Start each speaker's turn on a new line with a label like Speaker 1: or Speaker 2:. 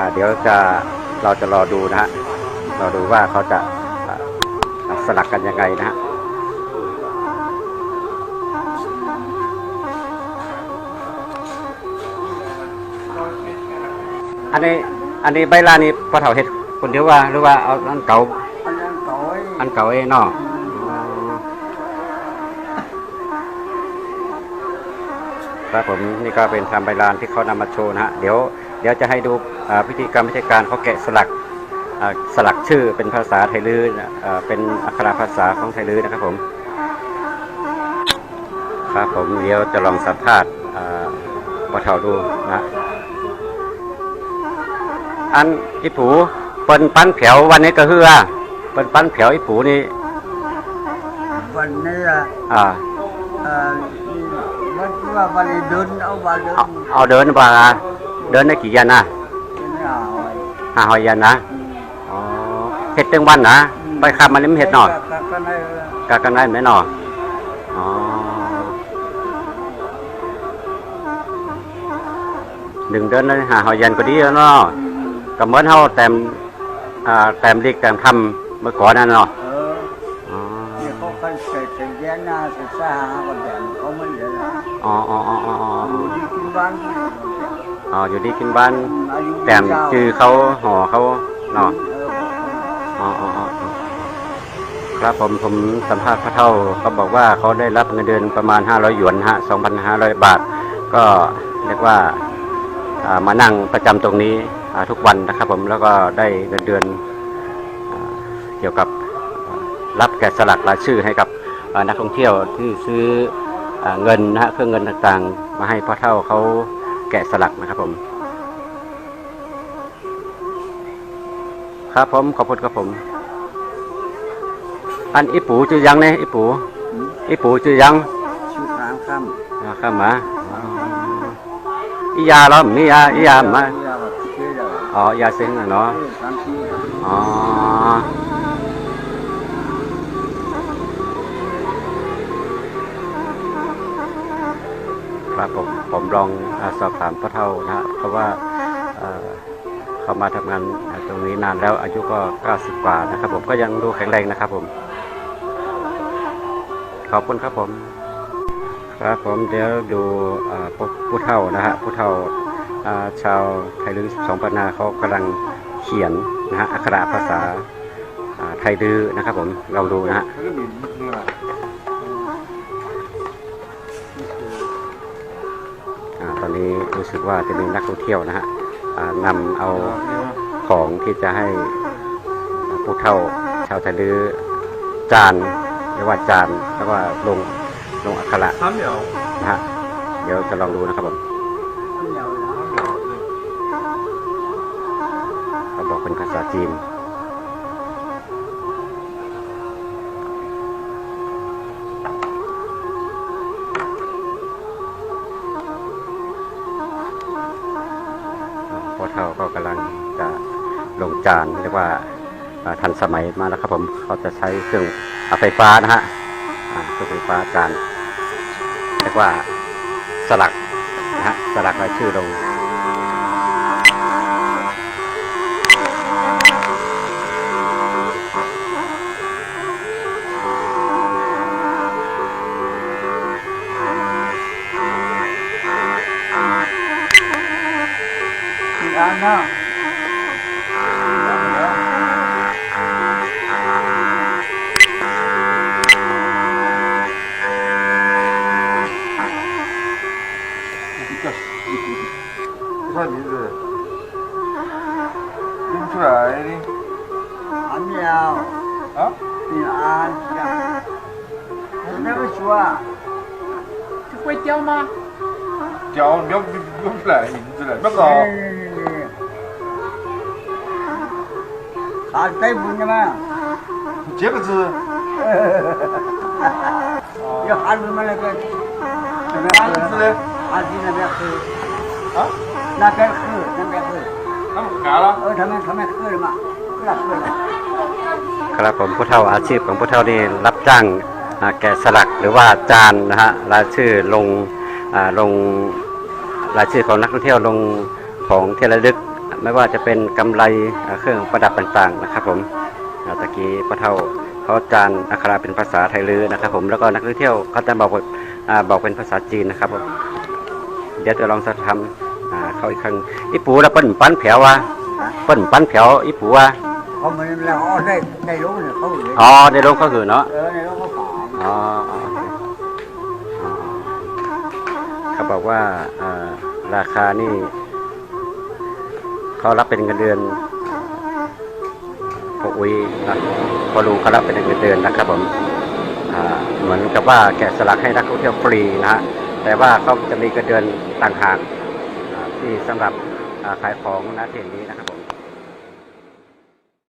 Speaker 1: อ่าเดี๋ยวจะเราจะรอดูนะฮะรอดูว่าเขาจะสลักกันยังไงนะฮะอันนี้อันนี้ใบลานี่พอเฒ่าเฮ็ดคนเดียวว่าหรือว่าเอาอันเก่า
Speaker 2: อันเก่าไอ้
Speaker 1: อันเองเนาะครับผมนี่ก็เป็นทำใบลานที่เขานำมาโชว์นะฮะเดี๋ยว เดี๋ยวจะให้ดูอ่าพิธีกรรมพิธีการเขาแกะสลักอ่าสลักชื่อเป็นภาษาไทยลื้อนะอ่าเป็นอักขระภาษาของไทยลื้อนะครับผม ครับผมเดี๋ยวจะลองสัมภาษณ์อ่าพอเท่าดูนะฮะอันอีผูเปิ้นปั้นแผววันนี้ก็คือว่าเปิ้นปั้นแผวอีผูนี่
Speaker 2: วันนี้อะ
Speaker 1: อ่า
Speaker 2: เอ่อมันที่ว่าวันนี้เดินเอาวันเดิน
Speaker 1: เอาเอาเดินมา เดินได้กี่ยันนะ
Speaker 2: ไม่เอาไว้
Speaker 1: ห้าหอยยันนะอ๋อเห็ดเต็งวันนะไปขับมันเล่มเห็ดหน่อย
Speaker 2: ก็ได้
Speaker 1: กากันได้ไหมหน่ออ๋อหนึ่งเดือนเลยหาหอยยันก็ดีแล้วเนาะก็เหมือนเฮาแต้มอ่าแต้มลิกแต้มทำเมื่อก่อนนั่นเนาะ
Speaker 2: เออ
Speaker 1: อ๋อ
Speaker 2: นี่เขาเคยเสร็จแต่แย่หน้าศึกษาหาคนแดงเขาไม่เหลือแล้ว
Speaker 1: อ๋ออ๋ อ๋ออ
Speaker 2: ยู่ที่กินบ้าน
Speaker 1: อ๋ออยู่ดีกินบ้านแต้มจือเขาห่อเขาเนาะ
Speaker 2: เออ
Speaker 1: อ๋ออครับผมผมสัมภาษณ์พระเท่าเขาบอกว่าเขาได้รับเงินเดือนประมาณ 500 หยวนฮะ 2,500 บาท ก็เรียกว่าอ่ามานั่งประจำตรงนี้อ่าทุกวันนะครับผมแล้วก็ได้เงินเดือนอเกี่ยวกับรับแกะสลักรายชื่อให้กับนักท่องเที่ยวที่ซื้ออเงินนะฮะเครื่องเงินต่างๆ มาให้พ่อเท่าเขา แกะสลักนะครับผม ครับผมขอบคุณครับผม อันอีปูจือยังเนี่ยอีปูอีปูจือยัง
Speaker 2: ชื่อร้านค่
Speaker 1: อ่าข้ามมาอ๋ออียาเหรอมียาอียาำมา
Speaker 2: เรียกว่าชื่อเดียว
Speaker 1: อ๋อยาเซ็งน่ะเนาะ
Speaker 2: ชื่อสามสี่
Speaker 1: อ๋อครับผม ผมลองอสอบถามพ่อเท่านะ เพราะว่าเขามาทำงานตรงนี้นานแล้วอายุก็ 90 กว่านะครับ ผมก็ยังดูแข็งแรงนะครับ ผม ขอบคุณครับผม ครับผมเดี๋ยวดูผู้เฒ่านะฮะผู้เฒ่าชาวไทยลื้อสองปนาเขากำลังเขียนนะฮะอักขระภาษาไทยลื้อนะครับ ผมลองดูนะฮะ อ่าตอนนี้รู้สึกว่าจะมีนักท่องเที่ยวนะฮะอ่านำเอาของที่จะให้อ่าผู้เฒ่าชาวไทยลื้อจานเรียกว่าจานแล้วก็ลงลงอักขระ
Speaker 3: 三秒。
Speaker 1: นะฮะเดี๋ยวจะลองดูนะครับผม
Speaker 2: เดียวนะ
Speaker 1: เขาบอกเป็นภาษาจีน เท่าก็กำลังจะลงจานเรียกว่าทันสมัยมาแล้วครับผมเขาจะใช้เครื่องอไฟฟ้านะฮะเครื่องไฟฟ้าจานเรียกว่าสลักนะฮะสลักรายชื่อลง
Speaker 2: cái nhá sao đi rồi tính
Speaker 3: chưa ai đi anh nhau hả thì anh nhau
Speaker 2: nó mới chưa chứ quay cháu
Speaker 3: mà
Speaker 2: cháu nhóm nhóm lại nhìn lại bắt đầu. ผมไม่ชัวร์
Speaker 4: 是会教吗？
Speaker 3: 叫瞄不瞄不出来名字了，那个
Speaker 2: ขาดใจบุญใช่ไหม
Speaker 3: 这个字，
Speaker 2: เดี๋ยวขาดบุญมาเลยกัน
Speaker 3: 哪个字呢？
Speaker 2: อาจีนั่นแบบคือ
Speaker 3: 啊？
Speaker 2: นั่นแบบคือนั่นแบบคือ
Speaker 3: 他们干了
Speaker 2: เอ。อทำไมทำไมคือมาคือละคือละ
Speaker 1: ครับผมผู้เฒ่าอาชีพของผู้เฒ่านี่รับจ้างอ่าแกะสลักหรือว่าจานนะฮะรายชื่อลงอ่าลงรายชื่อของนักท่องเที่ยวลงของเที่ยวระลึก ไม่ว่าจะเป็นกำไรอ่าเครื่องประดับต่างๆนะครับ ผมอ่าตะกี้พ่อเท่าเขาจานอักขระเป็นภาษาไทยลือนะครับ ผมแล้วก็นักท่องเที่ยวเขาจะบอกว่าอ่าบอกเป็นภาษาจีนนะครับผมเดี๋ยวจะลองสักทำอ่าเขาอีกครั้งอีปูแล้วเปิ้นปั้นแผวว่าเปิ้นปั้นแผวอีปูว่า
Speaker 2: เขามันแล้วอ๋อได้ได้รู้เนี่ยเขาเลย
Speaker 1: อ๋อในโรงเขาคือเนาะ
Speaker 2: เออในรู้เขาขาย
Speaker 1: อ๋ออ๋อโอเคอ๋อเขาบอกว่าอ่าราคานี่ เขารับเป็นเงินเดือนพออุ้ยนะพอลุงเขารับเป็นเงินเดือนนะครับผมเหมือนกับว่าแกะสลักให้นักท่องเที่ยวฟรีนะฮะแต่ว่าเขาจะมีเงินเดือนต่างหากที่สำหรับขายของณที่นี้นะครับผม